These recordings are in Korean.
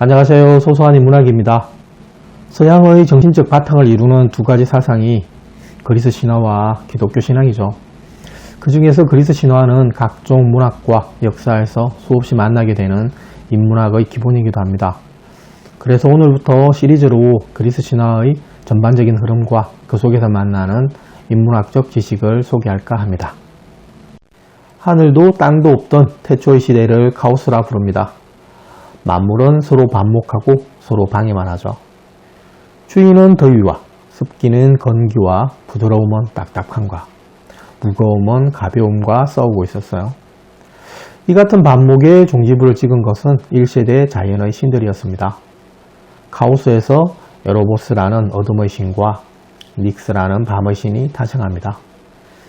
안녕하세요. 소소한 인문학입니다. 서양의 정신적 바탕을 이루는 두 가지 사상이 그리스 신화와 기독교 신앙이죠. 그 중에서 그리스 신화는 각종 문학과 역사에서 수없이 만나게 되는 인문학의 기본이기도 합니다. 그래서 오늘부터 시리즈로 그리스 신화의 전반적인 흐름과 그 속에서 만나는 인문학적 지식을 소개할까 합니다. 하늘도 땅도 없던 태초의 시대를 카오스라 부릅니다. 만물은 서로 반목하고 서로 방해만 하죠. 추위는 더위와 습기는 건기와 부드러움은 딱딱함과 무거움은 가벼움과 싸우고 있었어요. 이 같은 반목의 종지부를 찍은 것은 1세대 자연의 신들이었습니다. 카오스에서 에로보스라는 어둠의 신과 닉스라는 밤의 신이 탄생합니다.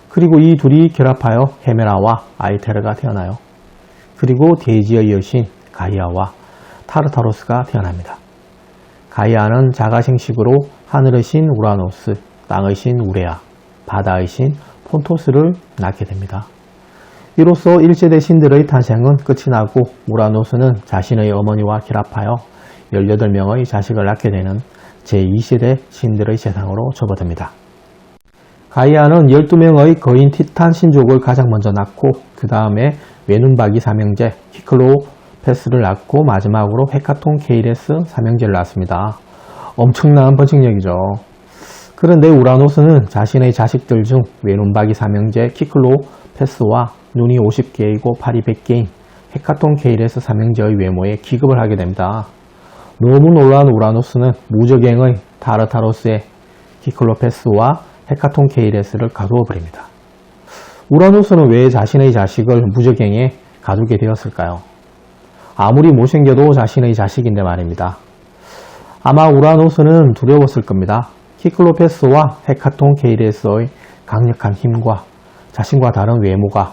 그리고 이 둘이 결합하여 헤메라와 아이테르가 태어나요. 그리고 대지의 여신 가이아와 타르타로스가 태어납니다. 가이아는 자가생식으로 하늘의 신 우라노스, 땅의 신 우레아, 바다의 신 폰토스를 낳게 됩니다. 이로써 1세대 신들의 탄생은 끝이 나고 우라노스는 자신의 어머니와 결합하여 18명의 자식을 낳게 되는 제2세대 신들의 세상으로 접어듭니다. 가이아는 12명의 거인 티탄 신족을 가장 먼저 낳고 그 다음에 외눈박이 삼형제 키클로 페스를 낳고 마지막으로 헤카톤 케이레스 삼형제를 낳습니다. 엄청난 번식력이죠. 그런데 우라노스는 자신의 자식들 중 외눈박이 삼형제 키클로페스와 눈이 50개이고 팔이 100개인 헤카톤 케이레스 삼형제의 외모에 기급을 하게 됩니다. 너무 놀란 우라노스는 무적행의 타르타로스의 키클로페스와 헤카톤 케이레스를 가두어 버립니다. 우라노스는 왜 자신의 자식을 무적행에 가두게 되었을까요? 아무리 못생겨도 자신의 자식인데 말입니다. 아마 우라노스는 두려웠을 겁니다. 키클로페스와 헤카톤 케이레스의 강력한 힘과 자신과 다른 외모가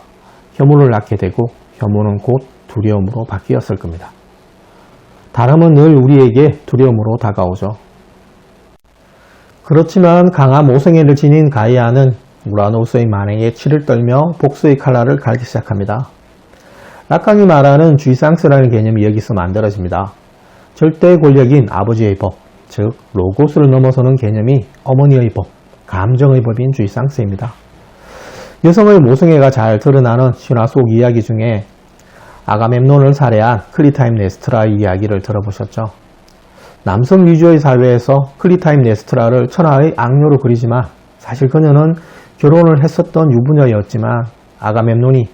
혐오를 낳게 되고 혐오는 곧 두려움으로 바뀌었을 겁니다. 다름은 늘 우리에게 두려움으로 다가오죠. 그렇지만 강한 모성애를 지닌 가이아는 우라노스의 만행에 치를 떨며 복수의 칼날을 갈기 시작합니다. 락강이 말하는 쥐상스라는 개념이 여기서 만들어집니다. 절대 권력인 아버지의 법, 즉 로고스를 넘어서는 개념이 어머니의 법, 감정의 법인 쥐상스입니다. 여성의 모성애가 잘 드러나는 신화 속 이야기 중에 아가멤논을 살해한 클리타임 네스트라의 이야기를 들어보셨죠? 남성 위주의 사회에서 클리타임 네스트라를 천하의 악녀로 그리지만 사실 그녀는 결혼을 했었던 유부녀였지만 아가멤논이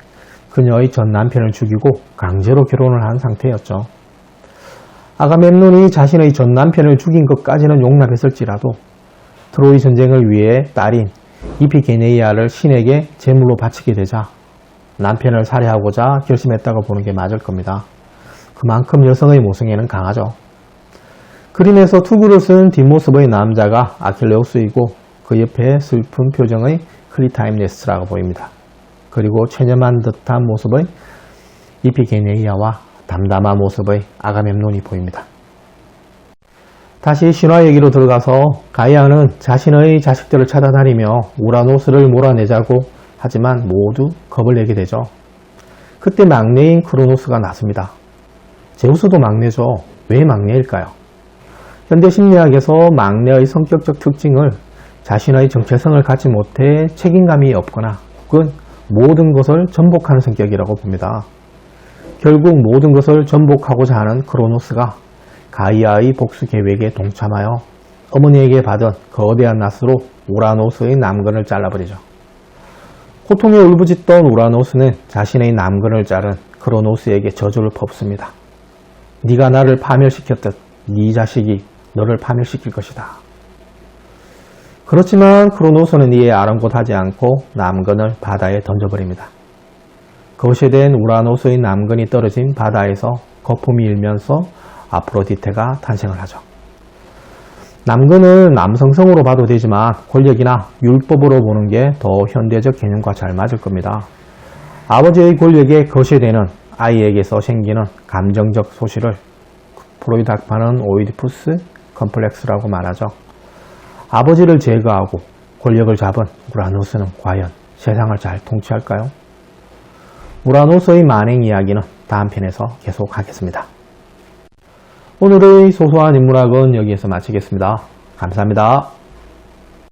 그녀의 전 남편을 죽이고 강제로 결혼을 한 상태였죠. 아가멤논이 자신의 전 남편을 죽인 것까지는 용납했을지라도 트로이 전쟁을 위해 딸인 이피게네이아를 신에게 제물로 바치게 되자 남편을 살해하고자 결심했다고 보는 게 맞을 겁니다. 그만큼 여성의 모성애는 강하죠. 그림에서 투구를 쓴 뒷모습의 남자가 아킬레우스이고 그 옆에 슬픈 표정의 클리타임네스라고 보입니다. 그리고 체념한 듯한 모습의 이피게네이아와 담담한 모습의 아가멤논이 보입니다. 다시 신화 얘기로 들어가서 가이아는 자신의 자식들을 찾아다니며 우라노스를 몰아내자고 하지만 모두 겁을 내게 되죠. 그때 막내인 크로노스가 나섭니다. 제우스도 막내죠. 왜 막내일까요? 현대 심리학에서 막내의 성격적 특징을 자신의 정체성을 갖지 못해 책임감이 없거나 혹은 모든 것을 전복하는 성격이라고 봅니다. 결국 모든 것을 전복하고자 하는 크로노스가 가이아의 복수 계획에 동참하여 어머니에게 받은 거대한 낫으로 우라노스의 남근을 잘라버리죠. 고통에 울부짖던 우라노스는 자신의 남근을 자른 크로노스에게 저주를 퍼붓습니다. 네가 나를 파멸시켰듯 네 자식이 너를 파멸시킬 것이다. 그렇지만 크로노스는 이에 아랑곳하지 않고 남근을 바다에 던져버립니다. 거시된 우라노스의 남근이 떨어진 바다에서 거품이 일면서 아프로디테가 탄생을 하죠. 남근은 남성성으로 봐도 되지만 권력이나 율법으로 보는 게 더 현대적 개념과 잘 맞을 겁니다. 아버지의 권력에 거시되는 아이에게서 생기는 감정적 소실을 프로이드 학파는 오이디푸스 컴플렉스라고 말하죠. 아버지를 제거하고 권력을 잡은 우라노스는 과연 세상을 잘 통치할까요? 우라노스의 만행 이야기는 다음 편에서 계속하겠습니다. 오늘의 소소한 인문학은 여기에서 마치겠습니다. 감사합니다.